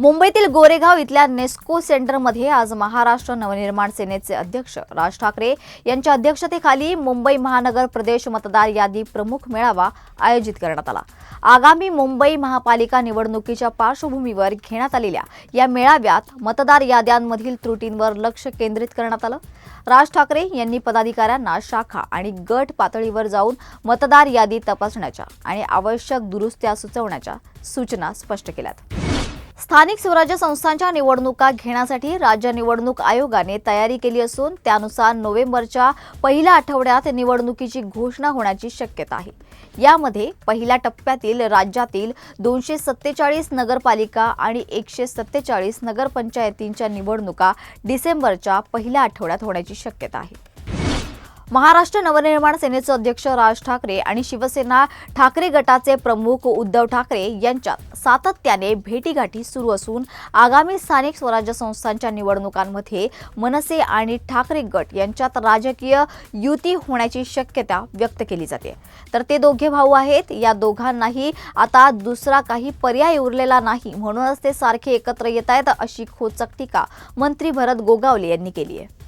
मुंबईतील गोरेगाव इथल्या नेस्को सेंटरमध्ये आज महाराष्ट्र नवनिर्माण सेनेचे अध्यक्ष राज ठाकरे यांच्या अध्यक्षतेखाली मुंबई महानगर प्रदेश मतदार यादी प्रमुख मेळावा आयोजित करण्यात आला. आगामी मुंबई महापालिका निवडणुकीच्या पार्श्वभूमीवर घेण्यात आलेल्या या मेळाव्यात मतदार याद्यांमधील त्रुटींवर लक्ष केंद्रित करण्यात आलं. राज ठाकरे यांनी पदाधिकाऱ्यांना शाखा आणि गट पातळीवर जाऊन मतदार यादी तपासण्याच्या आणि आवश्यक दुरुस्त्या सुचवण्याच्या सूचना स्पष्ट केल्यात. स्थानिक स्वराज्य संस्थांच्या निवडणुका घेण्यासाठी राज्य निवडणूक आयोगाने तयारी केली असून त्यानुसार नोव्हेंबरच्या पहिल्या आठवड्यात निवडणुकीची घोषणा होण्याची शक्यता आहे. यामध्ये पहिल्या टप्प्यातील राज्यातील दोनशे सत्तेचाळीस नगरपालिका आणि एकशे सत्तेचाळीस नगरपंचायतींच्या निवडणुका डिसेंबरच्या पहिल्या आठवड्यात होण्याची शक्यता आहे. महाराष्ट्र नवनिर्माण सेनेचे अध्यक्ष राज ठाकरे आणि शिवसेना ठाकरे गटाचे प्रमुख उद्धव ठाकरे यांच्यात सातत्याने भेटीगाठी सुरू असून आगामी स्थानिक स्वराज्य संस्थांच्या निवडणुकांमध्ये मनसे आणि ठाकरे गट यांच्यात राजकीय युती होण्याची शक्यता व्यक्त केली जाते. तर ते दोघे भाऊ आहेत. या दोघांनाही आता दुसरा काही पर्याय उरलेला नाही. म्हणूनच ते सारखे एकत्र येत आहेत अशी खोचक टीका मंत्री भरत गोगावले यांनी केली आहे.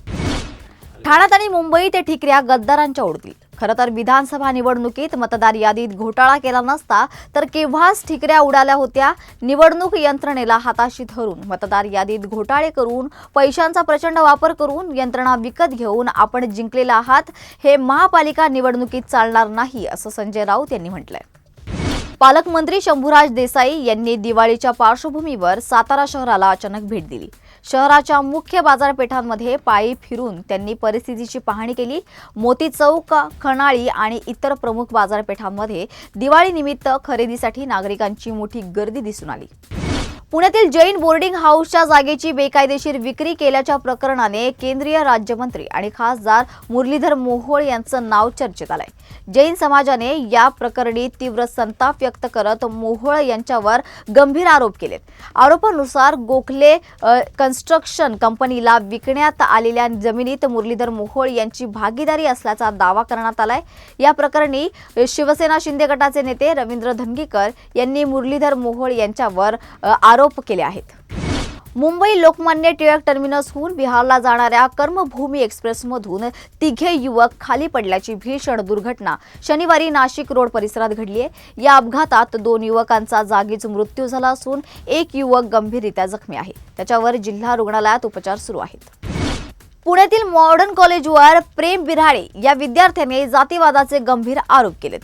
ठाण्यात आणि मुंबईत ठिकऱ्या गद्दारांच्या उडतील खरं तर विधानसभा निवडणुकीत मतदार यादीत घोटाळा केला नसता तर केव्हाच ठिकऱ्या उडाल्या होत्या? निवडणूक यंत्रणेला हाताशी धरून मतदार यादीत घोटाळे करून पैशांचा प्रचंड वापर करून यंत्रणा विकत घेऊन आपण जिंकलेला आहात हे महापालिका निवडणुकीत चालणार नाही असं संजय राऊत यांनी म्हटलंय. पालकमंत्री शंभूराज देसाई यांनी दिवाळीच्या पार्श्वभूमीवर सातारा शहराला अचानक भेट दिली. शहराच्या मुख्य बाजारपेठांमध्ये पायी फिरून त्यांनी परिस्थितीची पाहणी केली. मोती चौक खणाळी आणि इतर प्रमुख बाजारपेठांमध्ये दिवाळीनिमित्त खरेदीसाठी नागरिकांची मोठी गर्दी दिसून आली. पुण्यातील जैन बोर्डिंग हाऊसच्या जागेची बेकायदेशीर विक्री केल्याच्या प्रकरणाने केंद्रीय राज्यमंत्री आणि खासदार मुरलीधर मोहोळ यांचं नाव चर्चेत आलंय. जैन समाजाने या प्रकरणी तीव्र संताप व्यक्त करत मोहोळ यांच्यावर गंभीर आरोप केलेत. आरोपानुसार गोखले कन्स्ट्रक्शन कंपनीला विकण्यात आलेल्या जमिनीत मुरलीधर मोहोळ यांची भागीदारी असल्याचा दावा करण्यात आलाय. या प्रकरणी शिवसेना शिंदे गटाचे नेते रवींद्र धंगीकर यांनी मुरलीधर मोहोळ यांच्यावर आरोप आरोप केले आहेत. मुंबई लोकमान्य टिळक टर्मिनसहून बिहारला जाणाऱ्या कर्मभूमी एक्सप्रेसमधून तिघे युवक खाली पडल्याची भीषण दुर्घटना शनिवारी नाशिक रोड परिसरात घडली आहे. या अपघातात दोन युवकांचा जागीच मृत्यू झाला असून एक युवक गंभीररित्या जखमी आहे. त्याच्यावर जिल्हा रुग्णालयात उपचार सुरू आहेत. पुण्यातील मॉडर्न कॉलेजवर प्रेम बिराडे या विद्यार्थ्याने जातीवादाचे गंभीर आरोप केलेत.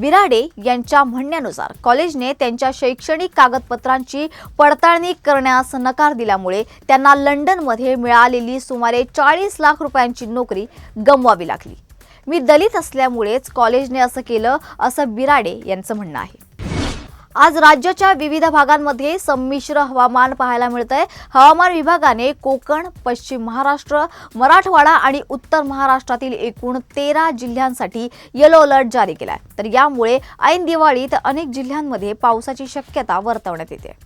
बिराडे यांच्या म्हणण्यानुसार कॉलेजने त्यांच्या शैक्षणिक कागदपत्रांची पडताळणी करण्यास नकार दिल्यामुळे त्यांना लंडनमध्ये मिळालेली सुमारे चाळीस लाख रुपयांची नोकरी गमवावी लागली. मी दलित असल्यामुळेच कॉलेजने असं केलं असं बिराडे यांचं म्हणणं आहे. आज राज्याच्या विविध भागांमध्ये संमिश्र हवामान पाहायला मिळतंय. हवामान विभागाने कोकण पश्चिम महाराष्ट्र मराठवाडा आणि उत्तर महाराष्ट्रातील एकूण तेरा जिल्ह्यांसाठी येलो अलर्ट जारी केलाय. तर यामुळे ऐन दिवाळीत अनेक जिल्ह्यांमध्ये पावसाची शक्यता वर्तवण्यात येते.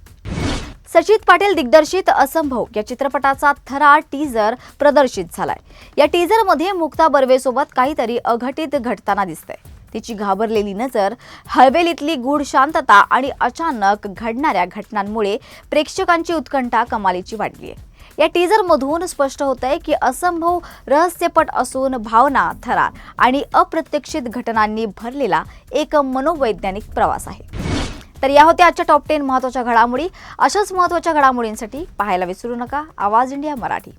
सचित पाटील दिग्दर्शित असंभव या चित्रपटाचा थरा टीजर प्रदर्शित झालाय. या टीजरमध्ये मुक्ता बर्वेसोबत काहीतरी अघटित घडताना दिसतंय. तिची घाबरलेली नजर हवेलीतली गूढ शांतता आणि अचानक घडणाऱ्या घटनांमुळे प्रेक्षकांची उत्कंठा कमालीची वाढली आहे. या टीझरमधून स्पष्ट होत आहे की असंभव रहस्यपट असून भावना थरार आणि अप्रत्यक्षित घटनांनी भरलेला एक मनोवैज्ञानिक प्रवास आहे. तर या होत्या आजच्या टॉप टेन महत्त्वाच्या घडामोडी. अशाच महत्त्वाच्या घडामोडींसाठी पाहायला विसरू नका. आवाज इंडिया मराठी.